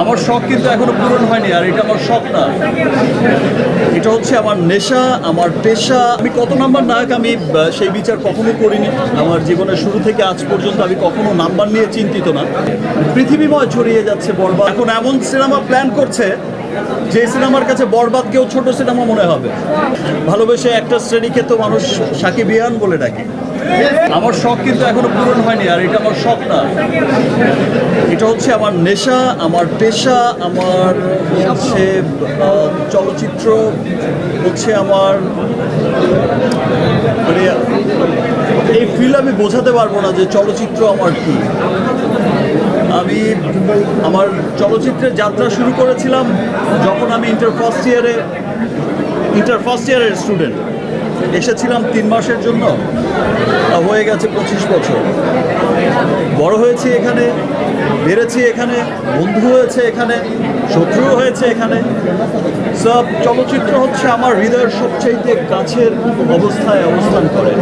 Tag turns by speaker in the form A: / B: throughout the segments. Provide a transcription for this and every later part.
A: আমার শখ কিন্তু এখনও পূরণ হয়নি, আর এটা আমার শখ না। এটা হচ্ছে আমার নেশা, আমার পেশা। আমি কত নাম্বার নায়ক আমি সেই বিচার কখনো করিনি। আমার জীবনের শুরু থেকে আজ পর্যন্ত আমি কখনো নাম্বার নিয়ে চিন্তিত না। পৃথিবীময় ছড়িয়ে যাচ্ছে বরবাদ। এখন এমন সিনেমা প্ল্যান করছে, যে সিনেমার কাছে বরবাদ কেউ ছোট সিনেমা মনে হবে। ভালোবেসে একটা শ্রেণীকে তো মানুষ সাকিব বিহান বলে ডাকে। আমার শখ কিন্তু এখনও পূরণ হয়নি, আর এটা আমার শখ না। এটা হচ্ছে আমার নেশা, আমার পেশা, আমার হচ্ছে চলচ্চিত্র, হচ্ছে আমার মানে এই ফিল আমি বোঝাতে পারব না যে চলচ্চিত্র আমার কি। আমি আমার চলচ্চিত্রের যাত্রা শুরু করেছিলাম যখন আমি ইন্টার ফার্স্ট ইয়ারে ইন্টার ফার্স্ট ইয়ারের স্টুডেন্ট এসেছিলাম তিন মাসের জন্য হয়ে গেছে পঁচিশ বছর। বড় হয়েছি এখানে, বেড়েছি এখানে, বন্ধু হয়েছে এখানে শত্রু হয়েছে এখানে। সব চলচ্চিত্র হচ্ছে আমার হৃদয়ের সবচাইতে কাছের অবস্থায় অবস্থান করে।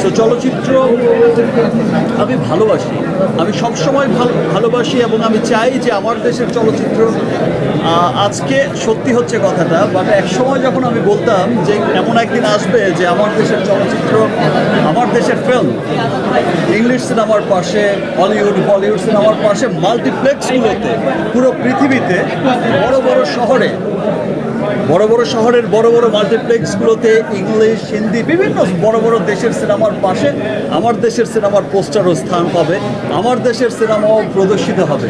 A: সো চলচ্চিত্র আমি ভালোবাসি। আমি সবসময় ভালো, ভালোবাসি এবং আমি চাই যে আমার দেশের চলচ্চিত্র আজকে সত্যি হচ্ছে কথাটা বাট এক সময় যখন আমি বলতাম যে এমন একদিন আসবে যে আমার দেশের চলচ্চিত্র, আমার দেশের ফিল্ম ইংলিশ সিনেমার পাশে হলিউড বলিউড সিনেমার পাশে মাল্টিপ্লেক্সগুলোতে পুরো পৃথিবীতে, বড় বড় শহরে, বড় বড় শহরের বড় বড় মাল্টিপ্লেক্সগুলোতে ইংলিশ হিন্দি বিভিন্ন বড় বড় দেশের সিনেমার পাশে আমার দেশের সিনেমার পোস্টারও স্থান পাবে, আমার দেশের সিনেমাও প্রদর্শিত হবে।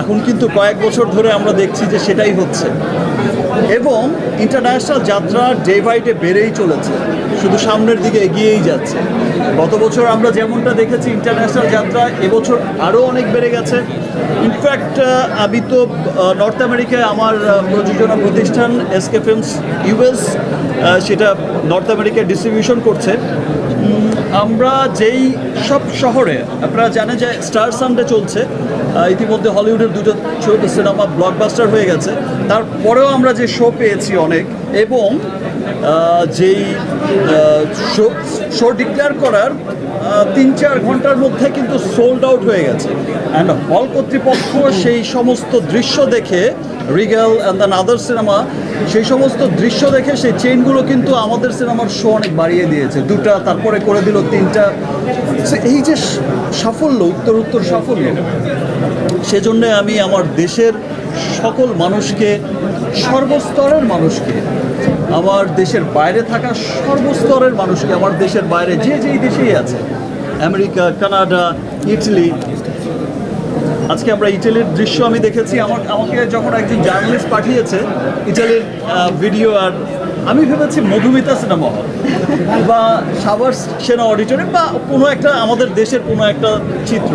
A: এখন কিন্তু কয়েক বছর ধরে আমরা দেখছি যে সেটাই হচ্ছে। এবং ইন্টারন্যাশনাল যাত্রা ডে বাই ডে বেড়েই চলেছে। শুধু সামনের দিকে এগিয়েই যাচ্ছে। গত বছর আমরা যেমনটা দেখেছি ইন্টারন্যাশনাল যাত্রা এবছর আরও অনেক বেড়ে গেছে। ইনফ্যাক্ট আমি তো নর্থ আমেরিকায় আমার প্রযোজনা প্রতিষ্ঠান এসকে ফিল্মস ইউএস সেটা নর্থ আমেরিকায় ডিস্ট্রিবিউশন করছে। আমরা যেই সব শহরে, আপনারা জানেন যে স্টার সানডে চলছে। ইতিমধ্যে হলিউডের দুটো সিনেমা ব্লকবাস্টার হয়ে গেছে। তারপরেও আমরা যে শো পেয়েছি অনেক, এবং যেই শো শো ডিক্লেয়ার করার তিন চার ঘণ্টার মধ্যে কিন্তু সোল্ড আউট হয়ে গেছে। অ্যান্ড হল কর্তৃপক্ষ সেই সমস্ত দৃশ্য দেখে regal and then other cinema সেই সমস্ত দৃশ্য দেখে সেই চেইনগুলো কিন্তু আমাদের সিনেমার শো অনেক বাড়িয়ে দিয়েছে। দুটা, তারপরে করে দিল তিনটা। এই যে সাফল্য, উত্তর উত্তর সাফল্য, সেজন্য আমি আমার দেশের সকল মানুষকে, সর্বস্তরের মানুষকে, আমার দেশের বাইরে থাকা সর্বস্তরের মানুষকে, আমার দেশের বাইরে যে যেই দেশেই আছে, আমেরিকা, কানাডা, ইটালি আজকে আমরা ইটালির দৃশ্য আমি দেখেছি। আমার আমাকে যখন একজন জার্নালিস্ট পাঠিয়েছে ইটালির ভিডিও আর আমি ভেবেছি মধুমিতা সিনেমা হল বা সাবার সেনা অডিটোরিয়াম বা কোনো একটা আমাদের দেশের কোনো একটা চিত্র।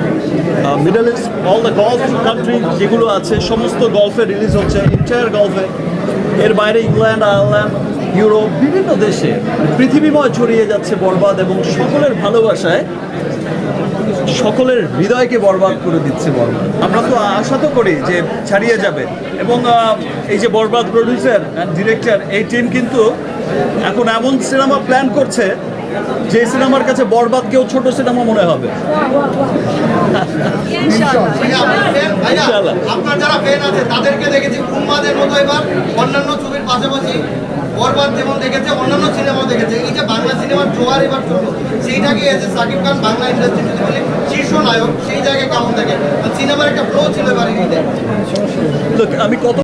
A: Middle East all the Gulf country যেগুলো আছে, সমস্ত গল্ফে রিলিজ হচ্ছে ইন্টায়ার গল্ফে এর বাইরে ইংল্যান্ড আয়ারল্যান্ড ইউরোপ বিভিন্ন দেশে পৃথিবীময় ছড়িয়ে যাচ্ছে বরবাদ এবং সকলের ভালোবাসায় সকলের হৃদয়কে বরবাদ করে দিচ্ছে বরবাদ। আমরা তো আশা তো করি যে ছাড়িয়ে যাবে। এবং এই যে বরবাদ প্রডিউসার অ্যান্ড ডিরেক্টর এই টিম কিন্তু এখন এমন সিনেমা প্ল্যান করছে যে সিনেমার কাছে বরবাদ কেউ ছোট সিনেমা মনে হবে।
B: আপনার যারা ফ্যান আছে তাদেরকে দেখেছি উন্মাদের মতো এবার। অন্যান্য ছবির পাশাপাশি বরবাদ যেমন দেখেছে অন্যান্য সিনেমাও দেখেছে। এই যে বাংলা সিনেমার জোয়ার এবার চলল সেইটাকে এসে সাকিব খান বাংলা ইন্ডাস্ট্রি যদি বলি শীর্ষ নায়ক সেই জায়গায় কেমন দেখে সিনেমার একটা ফ্লো ছিল এবার
A: আমি কত